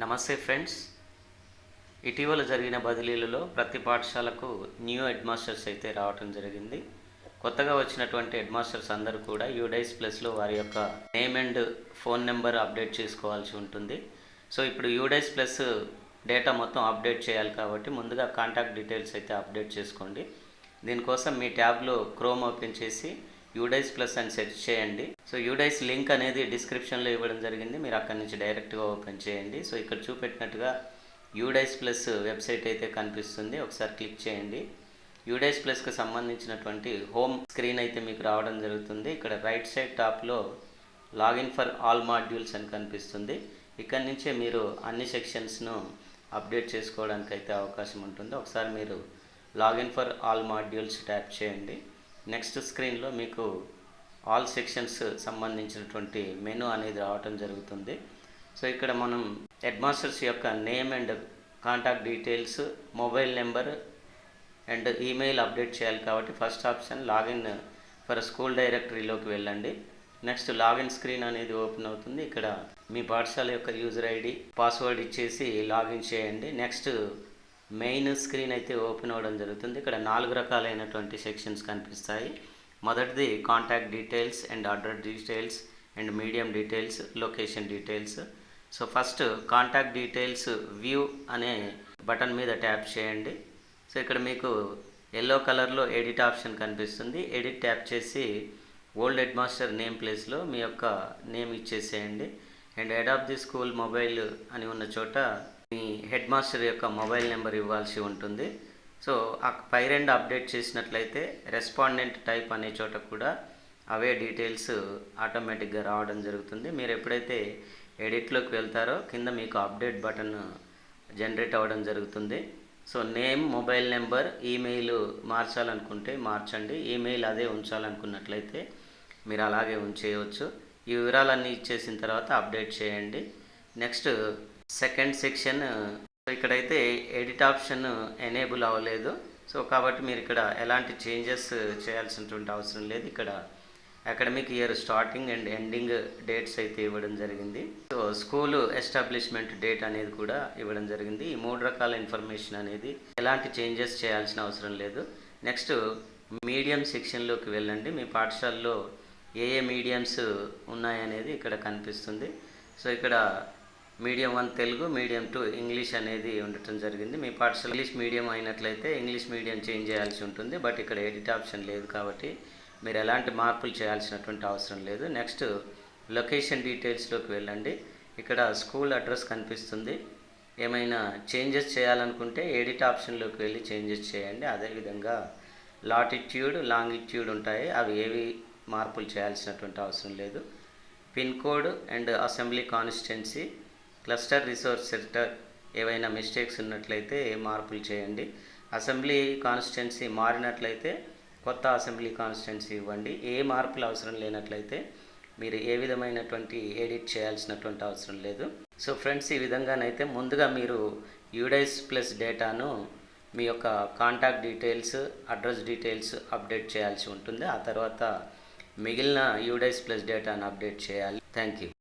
నమస్తే ఫ్రెండ్స్. ఇటీవల జరిగిన బదిలీలలో ప్రతి పాఠశాలకు న్యూ హెడ్ మాస్టర్స్ అయితే రావటం జరిగింది. కొత్తగా వచ్చినటువంటి హెడ్ మాస్టర్స్ అందరూ కూడా యూడైస్ ప్లస్లో వారి యొక్క name and phone number update చేసుకోవాల్సి ఉంటుంది. సో ఇప్పుడు యూడైస్ ప్లస్ డేటా మొత్తం అప్డేట్ చేయాలి కాబట్టి ముందుగా కాంటాక్ట్ డీటెయిల్స్ అయితే అప్డేట్ చేసుకోండి. దీనికోసం మీ ట్యాబ్లో క్రోమ్ ఓపెన్ చేసి యూడైస్ ప్లస్ అని సెర్చ్ చేయండి. సో యూడైస్ లింక్ అనేది డిస్క్రిప్షన్లో ఇవ్వడం జరిగింది. మీరు అక్కడి నుంచి డైరెక్ట్గా ఓపెన్ చేయండి. సో ఇక్కడ చూపెట్టినట్టుగా యూడైస్ ప్లస్ వెబ్సైట్ అయితే కనిపిస్తుంది. ఒకసారి క్లిక్ చేయండి. యూడైస్ ప్లస్కి సంబంధించినటువంటి హోమ్ స్క్రీన్ అయితే మీకు రావడం జరుగుతుంది. ఇక్కడ రైట్ సైడ్ టాప్లో లాగిన్ ఫర్ ఆల్ మాడ్యూల్స్ అని కనిపిస్తుంది. ఇక్కడ నుంచే మీరు అన్ని సెక్షన్స్ను అప్డేట్ చేసుకోవడానికి అయితే అవకాశం ఉంటుంది. ఒకసారి మీరు login for all modules tap చేయండి. నెక్స్ట్ స్క్రీన్లో మీకు ఆల్ సెక్షన్స్ సంబంధించినటువంటి మెను అనేది రావటం జరుగుతుంది. సో ఇక్కడ మనం హెడ్మాస్టర్స్ యొక్క name and contact details mobile number and email update చేయాలి కాబట్టి first option login for school డైరెక్టరీలోకి వెళ్ళండి. నెక్స్ట్ లాగిన్ స్క్రీన్ అనేది ఓపెన్ అవుతుంది. ఇక్కడ మీ పాఠశాల యొక్క యూజర్ ఐడి పాస్వర్డ్ ఇచ్చేసి లాగిన్ చేయండి. నెక్స్ట్ మెయిన్ స్క్రీన్ అయితే ఓపెన్ అవ్వడం జరుగుతుంది. ఇక్కడ నాలుగు రకాలైనటువంటి సెక్షన్స్ కనిపిస్తాయి. మొదటిది contact details and order details and medium details location details. So first contact details view అనే బటన్ మీద ట్యాప్ చేయండి. సో ఇక్కడ మీకు ఎల్లో కలర్లో ఎడిట్ ఆప్షన్ కనిపిస్తుంది. ఎడిట్ ట్యాప్ చేసి ఓల్డ్ హెడ్ మాస్టర్ నేమ్ ప్లేస్లో మీ యొక్క నేమ్ ఇచ్చేసేయండి. And head of the school mobile అని ఉన్న చోట హెడ్ మాస్టర్ యొక్క మొబైల్ నెంబర్ ఇవ్వాల్సి ఉంటుంది. సో ఆ పై రెండు అప్డేట్ చేసినట్లయితే రెస్పాండెంట్ టైప్ అనే చోట కూడా అవే డీటెయిల్స్ ఆటోమేటిక్గా రావడం జరుగుతుంది. మీరు ఎప్పుడైతే ఎడిట్లోకి వెళ్తారో కింద మీకు అప్డేట్ బటన్ జనరేట్ అవ్వడం జరుగుతుంది. So name mobile number email మార్చాలనుకుంటే మార్చండి. ఈమెయిల్ అదే ఉంచాలనుకున్నట్లయితే మీరు అలాగే ఉంచేయవచ్చు ఈ వివరాలన్నీ ఇచ్చేసిన తర్వాత అప్డేట్ చేయండి. నెక్స్ట్ సెకండ్ సెక్షన్ ఇక్కడైతే ఎడిట్ ఆప్షన్ ఎనేబుల్ అవ్వలేదు. సో కాబట్టి మీరు ఇక్కడ ఎలాంటి చేంజెస్ చేయాల్సినటువంటి అవసరం లేదు. ఇక్కడ academic year starting and ending dates అయితే ఇవ్వడం జరిగింది. సో స్కూల్ ఎస్టాబ్లిష్మెంట్ డేట్ అనేది కూడా ఇవ్వడం జరిగింది. ఈ మూడు రకాల ఇన్ఫర్మేషన్ అనేది ఎలాంటి చేంజెస్ చేయాల్సిన అవసరం లేదు. నెక్స్ట్ మీడియం సెక్షన్లోకి వెళ్ళండి. మీ పాఠశాలలో ఏ ఏ మీడియంస్ ఉన్నాయనేది ఇక్కడ కనిపిస్తుంది. సో ఇక్కడ medium one Telugu medium two English అనేది ఉండటం జరిగింది. మీ పాఠశాల ఇంగ్లీష్ మీడియం అయినట్లయితే ఇంగ్లీష్ మీడియం చేంజ్ చేయాల్సి ఉంటుంది. బట్ ఇక్కడ ఎడిట్ ఆప్షన్ లేదు కాబట్టి మీరు ఎలాంటి మార్పులు చేయాల్సినటువంటి అవసరం లేదు. నెక్స్ట్ లొకేషన్ డీటెయిల్స్లోకి వెళ్ళండి. ఇక్కడ స్కూల్ అడ్రస్ కనిపిస్తుంది. ఏమైనా చేంజెస్ చేయాలనుకుంటే ఎడిట్ ఆప్షన్లోకి వెళ్ళి చేంజెస్ చేయండి. అదేవిధంగా లాటిట్యూడ్ లాంగిట్యూడ్ ఉంటాయి. అవి ఏవి మార్పులు చేయాల్సినటువంటి అవసరం లేదు. Pin code and assembly constituency cluster resource centre ఏవైనా మిస్టేక్స్ ఉన్నట్లయితే మార్పులు చేయండి. అసెంబ్లీ కాన్స్టిట్యున్సీ మారినట్లయితే కొత్త అసెంబ్లీ కాన్స్టిట్యున్సీ ఇవ్వండి. ఏ మార్పులు అవసరం లేనట్లయితే మీరు ఏ విధమైనటువంటి ఎడిట్ చేయాల్సినటువంటి అవసరం లేదు. సో ఫ్రెండ్స్ ఈ విధంగానైతే ముందుగా మీరు యూడైస్ ప్లస్ డేటాను మీ యొక్క contact details address details update చేయాల్సి ఉంటుంది. ఆ తర్వాత మిగిలిన యూడైస్ ప్లస్ డేటాను అప్డేట్ చేయాలి. Thank you.